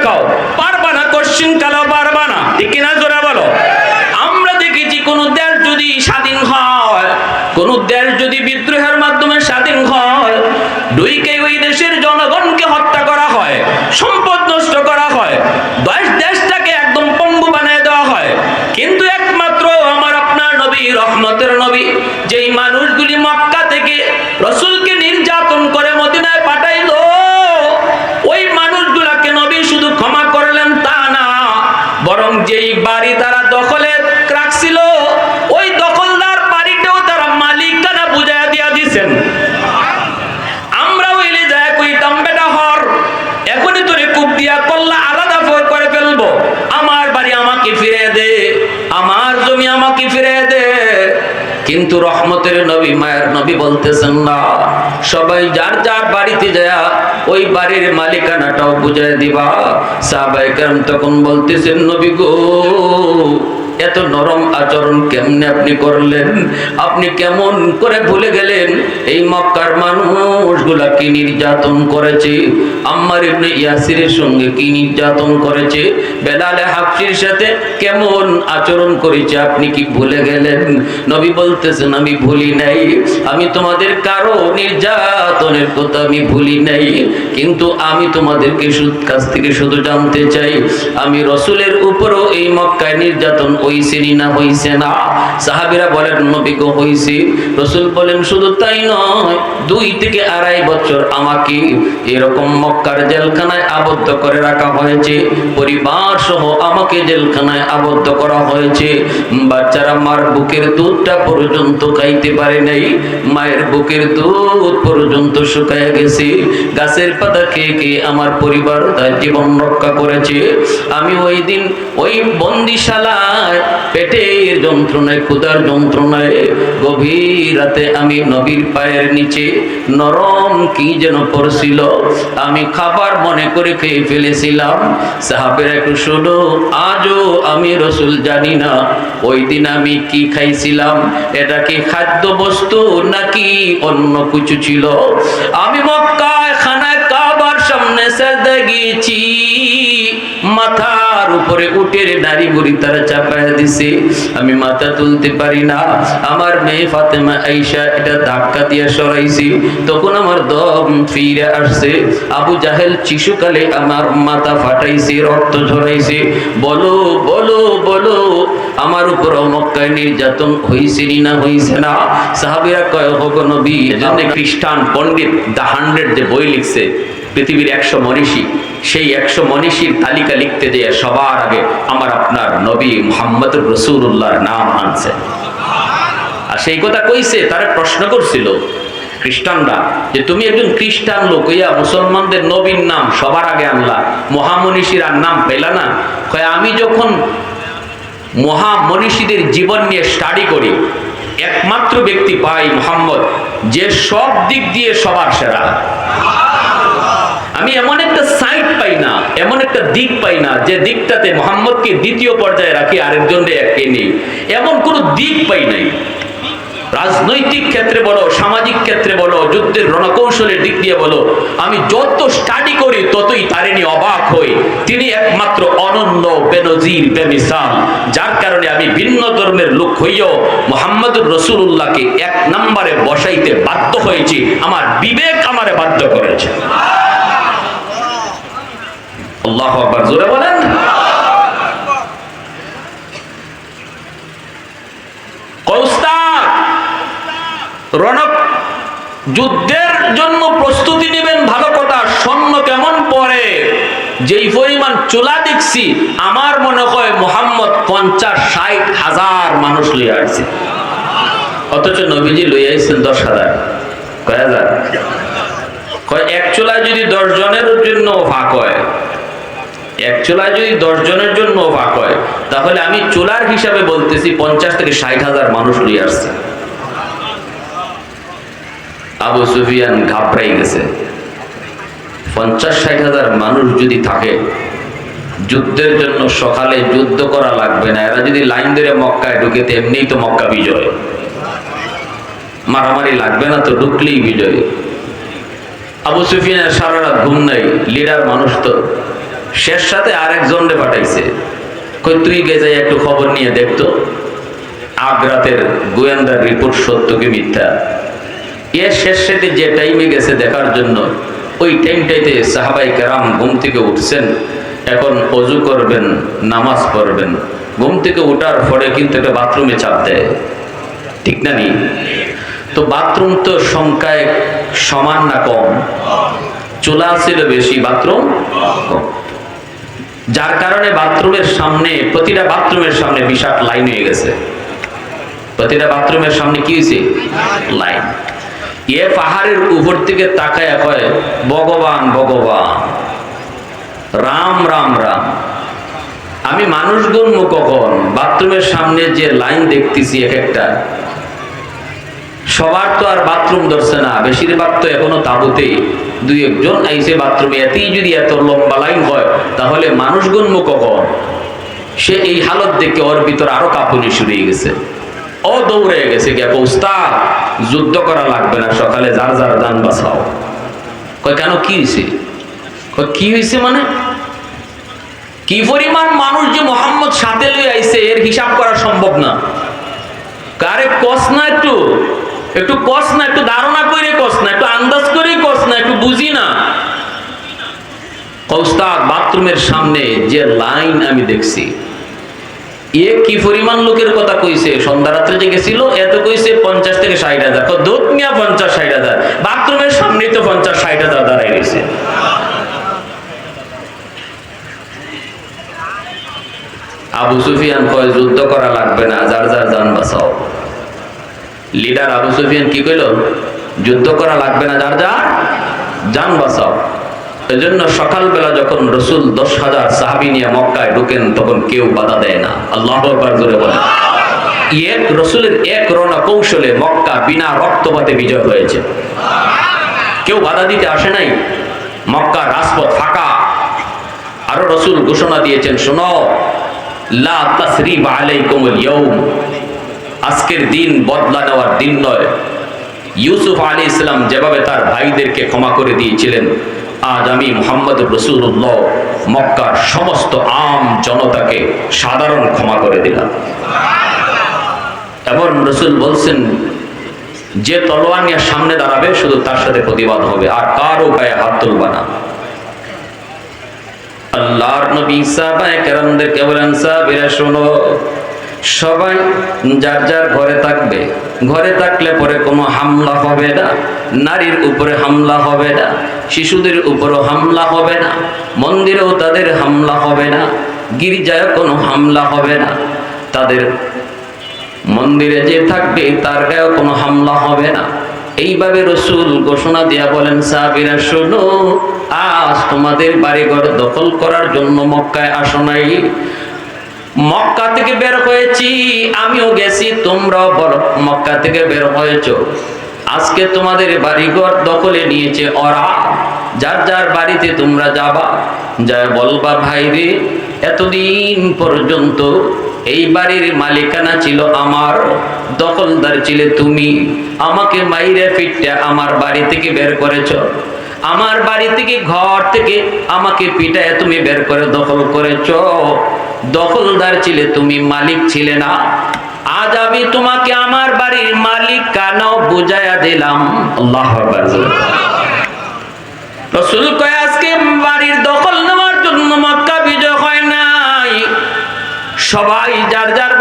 দেখাও। পারবা না কোশ্চিন কালো পারবা না। ঠিক কিনা জোরে বলো। আমরা দেখেছি, কোন দেশ যদি স্বাধীন হয়, কোন দেশ যদি বিদ্রোহের মাধ্যমে স্বাধীন হয় দুইকে ওই দেশের জনগণকে হত্যা করা হয়, সম্পদ নষ্ট করা হয়, দেশ, দেশটাকে একদম পঙ্গু বানিয়ে দেওয়া হয়। কিন্তু একমাত্র আমার আপনার নবী, রহমতের নবী, যেই মানুষগুলি মক্কা থেকে রসুলকে নির্যাতন কিন্তু রহমতের নবী, মায়ের নবী বলতেছেন, না, সবাই যার যার বাড়িতে যায় ওই বাড়ির মালিকানাটাও বুঝাই দিবা। সাহাবাই কেন তখন বলতেছেন, নবী গো এত নরম আচরণ কেমনে আপনি করলেন? আপনি কেমন করে ভুলে গেলেন? এই মক্কার মানুষগুলা কি নির্যাতন করেছে? আম্মার ইবনে ইয়াসিরের সঙ্গে কি নির্যাতন করেছে? বেলালে হাফসির সাথে কেমন আচরণ করেছে? আপনি কি ভুলে গেলেন? নবী বলতেছেন, আমি ভুলি নাই। আমি তোমাদের কারও নির্যাতনের কথা আমি ভুলি নাই। কিন্তু আমি তোমাদেরকে কাছ থেকে শুধু জানতে চাই। আমি রসুলের উপরও এই মক্কায় নির্যাতন হইছে না হইছে না? সাহাবিরা বলেন, নবী গো, হইছে। রসুল বলেন, শুধু তাই নয়, দুই থেকে আড়াই বছর আমাকে এরকম মক্কার জেলখানায় আবদ্ধ করে রাখা হয়েছে। পরিবার সহ আমাকে জেলখানায় আবদ্ধ করা হয়েছে। বাচ্চারা মার বুকের দুধটা পর্যন্ত খাইতে পারে নাই। মায়ের বুকের দুধ পর্যন্ত শুকায় গেছে। গাছের পাতা খেয়ে খেয়ে আমার পরিবার তার জীবন রক্ষা করেছে। আমি ওই দিন ওই বন্দিশালায় পেটের যন্ত্রণায় ক্ষুদার যন্ত্রণায়, গভীর রাতে আমি নবীর পায়ের নিচে নরম কি যেন পড়ছিল, আমি খাবার মনে করে খেয়ে ফেলেছিলাম। সাহাবের একটু শোনো, আজও আমি রসুল জানি না, ওই দিন আমি কি খাইছিলাম, এটা কি খাদ্য বস্তু নাকি অন্য কিছু ছিল? আমি সামনে সেজদা গিয়েছি মাথার উপরে উঠে নারী বুড়ি তারা চাপায় দিছে। আমি মাথা তুলতে পারি না। আমার মেয়ে ফাতেমা আইসা এটা ধাক্কা দিয়ে সরাইছি। তখন আমার দম ফিরে আসছে। আবু জাহেল শিশুকালে আমার মাথা ফাটাইছে রক্ত ঝরাইছে। বলো বলো বলো আমার উপর মক্কায় নির্যাতন হইছে না হইছে না? সাহাবিরা কয় হোক নবী এজন্য খ্রিস্টান পণ্ডিত দ্য হান্ড্রেড যে বই লিখছে পৃথিবীর একশো মনীষী, সেই একশো মনীষীর তালিকা লিখতে যেয়ে সবার আগে আমার আপনার নবী মোহাম্মদ রসুল্লাহর নাম আনছে। আর সেই কথা কইছে, তারা প্রশ্ন করছিল, খ্রিস্টানরা, যে তুমি একজন খ্রিস্টান লোক, ইয়া মুসলমানদের নবীর নাম সবার আগে আনলা, মহামনীষীর আর নাম পেলা না? কয়, আমি যখন মহামনীষীদের জীবন নিয়ে স্টাডি করি, একমাত্র ব্যক্তি পাই মোহাম্মদ, যে সব দিক দিয়ে সবার সেরা। আমি এমন একটা সাইড পাই না, এমন একটা দিক পাই না, যে দিকটাতে মোহাম্মদকে দ্বিতীয় পর্যায়ে রাখি আরেকজনকে একে নেই। এমন কোন দিক পাই নাই। রাজনৈতিক ক্ষেত্রে বলো, সামাজিক ক্ষেত্রে বলো, যুদ্ধের রণকৌশলের দিক দিয়ে বলো, আমি যত স্টাডি করি, ততই তারে নিয়ে অবাক হই। তিনি একমাত্র অনন্য, বেনজির, বেমিসাল, যার কারণে আমি ভিন্ন ধর্মের লোক হইও মোহাম্মদুর রসুল্লাহকে এক নম্বরে বসাইতে বাধ্য হয়েছি। আমার বিবেক আমারে বাধ্য করেছে আল্লাহ আকবার জোরে বলেন। রণক যুদ্ধের জন্য প্রস্তুতি নেবেন ভালো কথা, স্বর্ণ কেমন পরে? যেই পরিমাণ চুলা দেখছি, আমার মনে হয় মোহাম্মদ পঞ্চাশ ষাট হাজার মানুষ লইয়া আসছে। অথচ নবীজি লইয়া আসছেন দশ হাজার। কয় হাজার? কয়, এক চুলায় যদি দশ জনের জন্য ভাগ হয় এক চুলায় যদি দশ জনের জন্য ভাগ হয়, তাহলে আমি চুলার হিসাবে বলতেছি পঞ্চাশ থেকে ষাট হাজার মানুষ লইয়া আসছে। আবু সুফিয়ান ঘাবড়াই গেছে। পঞ্চাশ ষাট হাজার মানুষ যদি থাকে, যুদ্ধের জন্য সকালে যুদ্ধ করা লাগবে না। এরা যদি লাইন ধরে মক্কায় ঢুকে এমনিই তো মক্কা বিজয়। মারামারি লাগবে না তো ঢুকলেই বিজয়। আবু সুফিয়ানের সারা রাত ঘুম নাই, লিডার মানুষ তো শেষ সাথে আরেকজন রে পাঠাইছে। কই, তুই গে যাই একটু খবর নিয়ে দেখতো আগ্রাতের গোয়েন্দার রিপোর্ট সত্য কি মিথ্যা? এ শেষ সাথে যে টাইমে গেছে দেখার জন্য, ওই টাইমটাইতে সাহাবাই কেরাম ঘুম থেকে উঠছেন। এখন অজু করবেন, নামাজ পড়বেন। ঘুম থেকে ওঠার পরে কিন্তু একটা বাথরুমে চাপ দেয়। ঠিক না নি? তো বাথরুম তো সংখ্যায় সমান না কম? চুলা ছিল বেশি, বাথরুম কম। যার কারণে বাথরুমের সামনে, প্রতিটা বাথরুমের সামনে বিশাল লাইন হয়ে গেছে। প্রতিটা বাথরুমের সামনে কি হয়েছে? লাইন। এ পাহাড়ের উপর থেকে তাকায় কয়, ভগবান ভগবান, রাম রাম রাম, আমি মানুষ গণ্য কখন? বাথরুমের সামনে যে লাইন দেখতেছি এক একটা সবার তো আর বাথরুম ধরছে না। বেশিরভাগ তো এখনও তাবুতে দুই একজন আইসে বাথরুমে। এতেই যদি এত লম্বা লাইন হয়, তাহলে মানুষ গণ্য কখন? সে এই হালত দেখে ওর ভিতর আরও কাঁপুনি শুরু হয়ে গেছে। ও দৌড়ে গেছে কে উস্তাদ যুদ্ধ করা লাগবে না, সকালে যার যার দান বাঁচাও। কয়, কেন, কি হয়েছে কি হয়েছে মানে? কি পরিমাণ মানুষ যে মোহাম্মদ সাথে লই আইছে, এর হিসাব করা সম্ভব না। কারে, কস না একটু? একটু কস না, একটু ধারণা করে কস না, একটু আন্দাজ করে কস না, একটু বুঝি না। কৌস্তাদ বাথরুমের সামনে যে লাইন আমি দেখছি, এ কি পরিমাণ লোকের কথা কইছে? সন্ধ্যা রাত্রে যে গেছিল এত কইছে পঞ্চাশ থেকে ষাট হাজার। মিয়া পঞ্চাশ ষাট হাজার। বাথরুমের সামনেই তো পঞ্চাশ ষাট হাজার দাঁড়াই রয়েছে আবু সুফিয়ান কয়, যুদ্ধ করা লাগবে না, যার যার যান বাঁচাও। লিডার আবু সুফিয়ান কি কইল? যুদ্ধ করা লাগবে না, যার যার যান বাঁচাও। এজন্য সকালবেলা যখন রসুল দশ হাজার সাহাবি নিয়ে মক্কায় ঢুকেন, তখন কেউ বাধা দেয় না। আল্লাহ জোরে বলে এক রসুলের এক রণা কৌশলে মক্কা বিনা রক্তপাতে বিজয় হয়েছে। কেউ বাধা দিতে আসে নাই। মক্কা রাজপথ ফাঁকা। আরও রসুল ঘোষণা দিয়েছেন, শোনো, লা তাসরিব আলাইকুমুল ইয়াউম। আজকের দিন বদলা নেওয়ার দিন নয়। ইউসুফ আলী ইসলাম যেভাবে তার ভাইদেরকে ক্ষমা করে দিয়েছিলেন, আজ আমি মোহাম্মদ রসুল্লাহ মক্কার সমস্ত আম জনতাকে সাধারণ ক্ষমা করে দিলাম। এমন রসুল বলছেন, যে তলোয়ার নিয়ে সামনে দাঁড়াবে, শুধু তার সাথে প্রতিবাদ হবে, আর কারও গায়ে হাত তুলবা না। আল্লাহর নবী সাহাবায়ে বলেন, সাহাবীরা, শোনো সবাই যার যার ঘরে থাকবে, ঘরে থাকলে পরে কোনো হামলা হবে না, নারীর উপরে হামলা হবে না, শিশুদের উপরও হামলা হবে না, মন্দিরেও তাদের হামলা হবে না গির্জায় কোনো হামলা হবে না, তাদের মন্দিরে যে থাকবে তার গায়েও কোনো হামলা হবে না। এইভাবে রসুল ঘোষণা দিয়া বলেন, সাহাবিরা, শোনো, আজ তোমাদের বাড়িঘর দখল করার জন্য মক্কায় আসো নাই। মক্কা থেকে বের হয়েছি আমিও গেছি, তোমরাও বলো, মক্কা থেকে বের হয়েছ। আজকে তোমাদের বাড়িঘর দখলে নিয়েছে ওরা। যার যার বাড়িতে তোমরা যাবা, যা বলবা ভাই রে, এতদিন পর্যন্ত এই বাড়ির মালিকানা ছিল আমার, দখলদার ছিলে তুমি। আমাকে মাইরে ফিটতে আমার বাড়ি থেকে বের করেছ। আমার বাড়ি থেকে ঘর থেকে আমাকে পিটায় তুমি বের করে দখল করেছ। দখলদার ছিলে, তুমি মালিক ছিলে না। আজ আমি তোমাকে আমার বাড়ির মালিক কানাও বুঝাইয়া দিলাম? আল্লাহ আজকে বাড়ির দখল নেওয়ার জন্য মক্কা বিজয় হয় নাই। সবাই যার যার